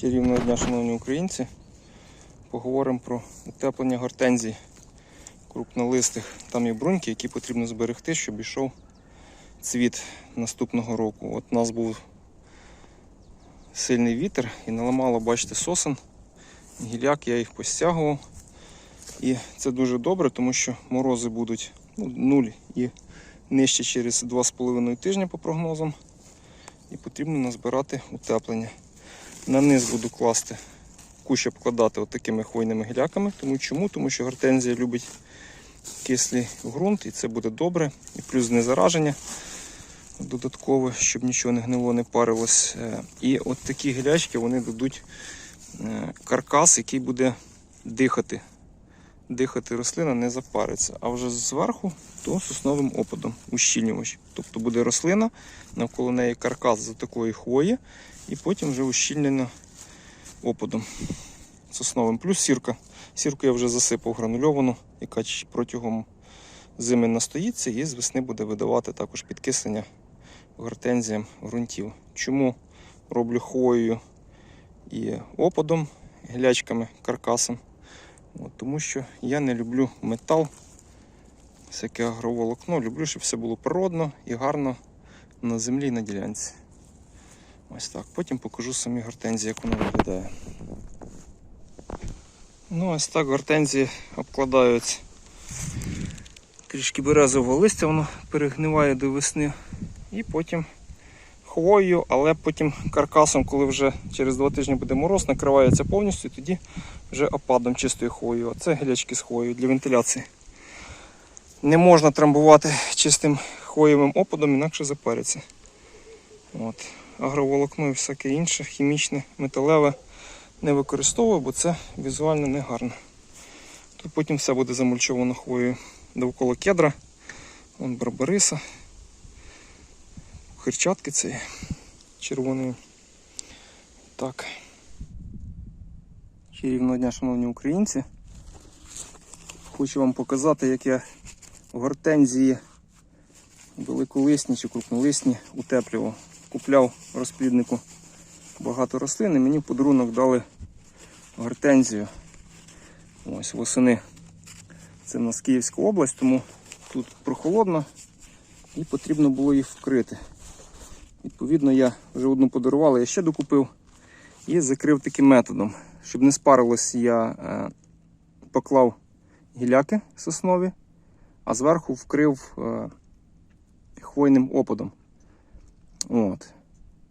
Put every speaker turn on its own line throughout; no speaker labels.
Чарівного дня, шановні українці. Поговоримо про утеплення гортензій крупнолистих. Там є бруньки, які потрібно зберегти, щоб ішов цвіт наступного року. От у нас був сильний вітер і наламало, бачите, сосен. Гіляк, я їх постягував. І це дуже добре, тому що морози будуть ну, 0 і нижче через 2,5 тижні по прогнозам. І потрібно назбирати утеплення. На низ буду класти, кущ обкладати такими хвойними гіляками. Тому чому? Тому що гортензія любить кислий ґрунт і це буде добре. І плюс знезараження додаткове, щоб нічого не гнило, не парилось. Е, І от такі гілячки вони дадуть е, каркас, який буде дихати. Дихати рослина не запариться. А вже зверху то сосновим опадом, ущільнювач. Тобто буде рослина, навколо неї каркас з такої хвої, і потім вже ущільнено опадом сосновим. Плюс сірка. Сірку я вже засипав гранульовану, яка протягом зими настоїться і з весни буде видавати також підкислення гортензіям ґрунтів. Чому роблю хвоєю і опадом, глячками, каркасом? От, тому що я не люблю метал, всяке агроволокно. Люблю, щоб все було природно і гарно на землі і на ділянці. Ось так. Потім покажу самі гортензії, як воно виглядає. Ну, ось так гортензії обкладаються. Трішки березового листя, воно перегниває до весни. І потім хвоєю, але потім каркасом, коли вже через два тижні буде мороз, накривається повністю, і тоді вже опадом чистою хвоєю. А це гілячки з хвоєю для вентиляції. Не можна трамбувати чистим хвоєвим опадом, інакше запариться. От. Агроволокно і всяке інше, хімічне, металеве не використовую, бо це візуально не гарно. Тут потім все буде замульчовано хвоєю довкола кедра, вон барбариса, хирчатки цієї червоної. Так. Чарівного дня, шановні українці. Хочу вам показати, як я гортензії великолисні чи крупнолисні утеплював. Купляв розпліднику багато рослин і мені в подарунок дали гортензію. Ось восени. Це в нас Київська область, тому тут прохолодно і потрібно було їх вкрити. Відповідно, я вже одну подарував, я ще докупив і закрив таким методом. Щоб не спарилось, я е, поклав гіляки соснові, а зверху вкрив е, хвойним опадом. От.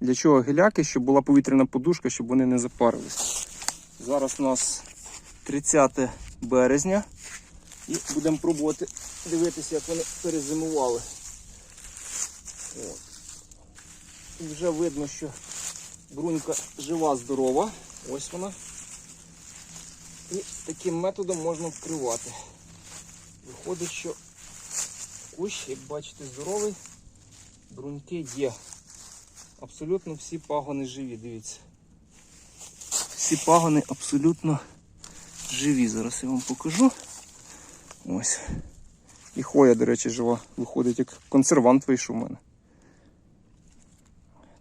Для чого гіляки? Щоб була повітряна подушка, щоб вони не запарились. Зараз у нас 30 березня і будемо пробувати дивитися, як вони перезимували. От. І вже видно, що брунька жива, здорова. Ось вона. І таким методом можна вкривати. Виходить, що кущ, як бачите, здоровий, бруньки є. Абсолютно всі пагони живі, дивіться. Всі пагони абсолютно живі. Зараз я вам покажу. Ось. І хвоя, до речі, жива. Виходить, як консервант вийшов у мене.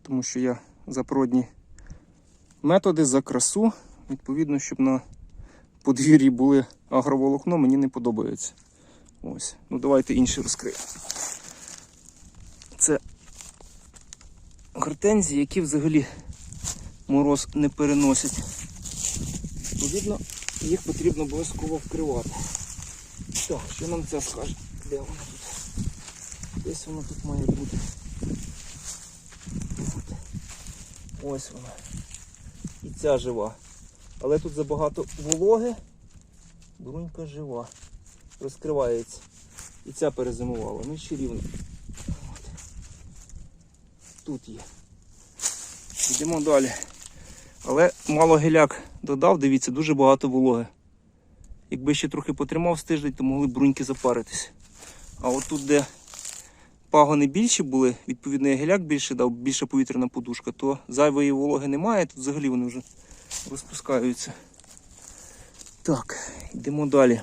Тому що я за природні методи, за красу. Відповідно, щоб на подвір'ї були агроволокно, мені не подобається. Ось. Ну давайте інші розкриємо. Це гортензії, які взагалі мороз не переносять. Відповідно, їх потрібно обов'язково вкривати. Так, що нам це скаже? Де вона тут? Десь вона тут має бути. От. Ось вона. І ця жива. Але тут забагато вологи. Брунька жива. Розкривається. І ця перезимувала. Ну ще рівно. Тут є. Йдемо далі. Але мало гіляк додав, дивіться, дуже багато вологи. Якби ще трохи потримав з тиждень, то могли бруньки запаритись. А от тут, де пагони більші були, відповідно, я гіляк більше дав, більша повітряна подушка, то зайвої вологи немає, тут взагалі вони вже розпускаються. Так, йдемо далі.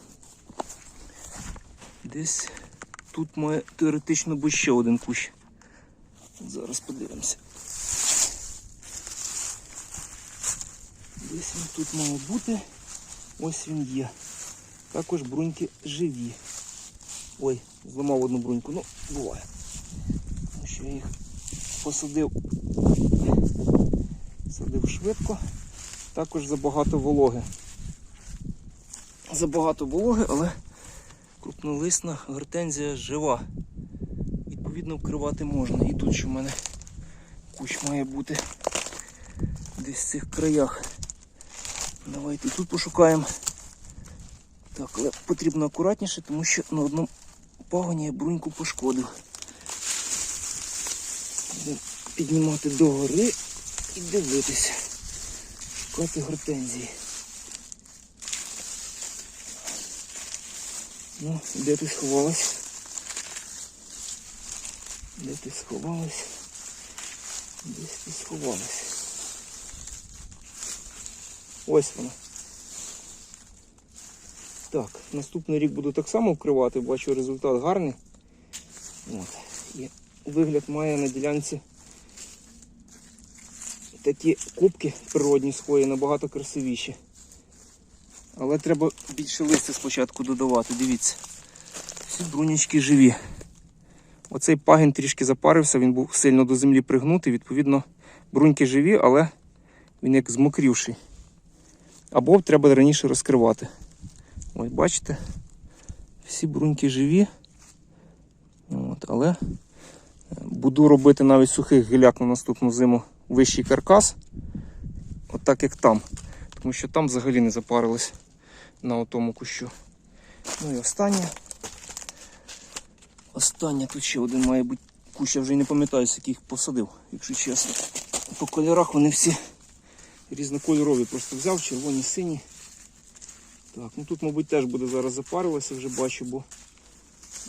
Десь тут має теоретично бути ще один кущ. Зараз подивимося. Десь він тут має бути. Ось він є. Також бруньки живі. Ой, зламав одну бруньку. Ну, буває. Тому що я їх посадив. Садив швидко. Також забагато вологи. Забагато вологи, але крупнолисна гортензія жива. Відповідно, вкривати можна. І тут ще в мене кущ має бути десь в цих краях. Давайте тут пошукаємо. Так, але потрібно акуратніше, тому що на одному пагоні я бруньку пошкодив. Будемо піднімати догори і дивитися. Шукати гортензії. Ну, де ти сховалась? Де ти сховалась? Десь ти сховалась. Ось вона. Так, наступний рік буду так само вкривати, бачу результат гарний. От. І вигляд має на ділянці такі кубки природні схої, набагато красивіші. Але треба більше листя спочатку додавати, дивіться. Всі брунячки живі. Оцей пагін трішки запарився, він був сильно до землі пригнутий, відповідно, бруньки живі, але він як змокрівший. Або треба раніше розкривати. Ось бачите, всі бруньки живі. От, але е, буду робити навіть сухих гіляк на наступну зиму вищий каркас. От так як там. Тому що там взагалі не запарились на отому кущу. Ну і останнє. Останнє тут ще один має бути кущ, я вже й не пам'ятаю, з яких посадив, якщо чесно. По кольорах вони всі різнокольорові. Просто взяв червоні, сині. Так, ну тут, мабуть, теж буде зараз запарюватися, вже бачу, бо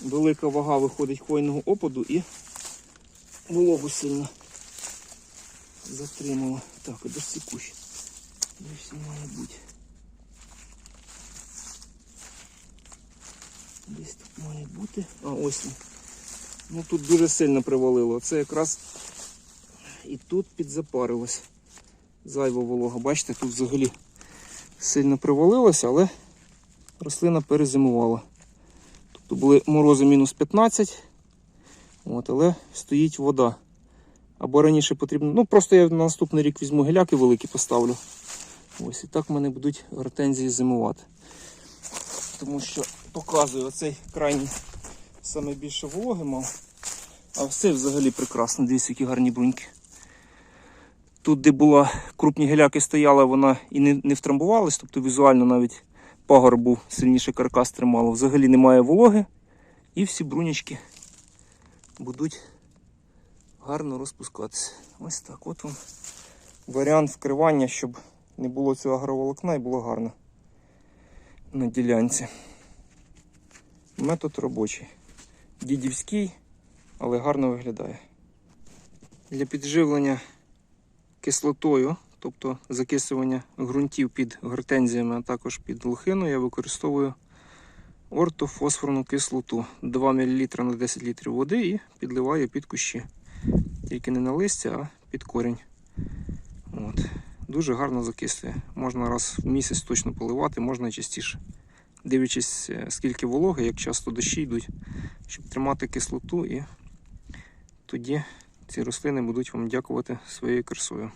велика вага виходить хвойного опаду і вологу сильно затримала. Так, а де ж цей кущ? Де має бути? Десь тут має бути. А, ось. Ну тут дуже сильно привалило. Це якраз і тут підзапарилось. Зайва волога. Бачите, тут взагалі сильно привалилося, але рослина перезимувала. Тобто були морози мінус 15, от, але стоїть вода. Або раніше потрібно. Ну просто я на наступний рік візьму гіляки великі поставлю. Ось і так в мене будуть гортензії зимувати. Тому що показую оцей крайній саме більше вологи мав. А все взагалі прекрасно. Дивіться, які гарні бруньки. Тут, де була крупні гіляки стояла, вона і не, не втрамбувалась, тобто візуально навіть пагор був сильніше каркас тримало. Взагалі немає вологи. І всі брунячки будуть гарно розпускатися. Ось так. От вам варіант вкривання, щоб не було цього агроволокна і було гарно на ділянці. Метод робочий. Дідівський, але гарно виглядає. Для підживлення кислотою, тобто закисування ґрунтів під гортензіями, а також під лохину, я використовую ортофосфорну кислоту 2 мл на 10 літрів води і підливаю під кущі. Тільки не на листя, а під корінь. От. Дуже гарно закислює. Можна раз в місяць точно поливати, можна частіше. Дивлячись, е, скільки вологи, як часто дощі йдуть, щоб тримати кислоту, і тоді ці рослини будуть вам дякувати своєю красою.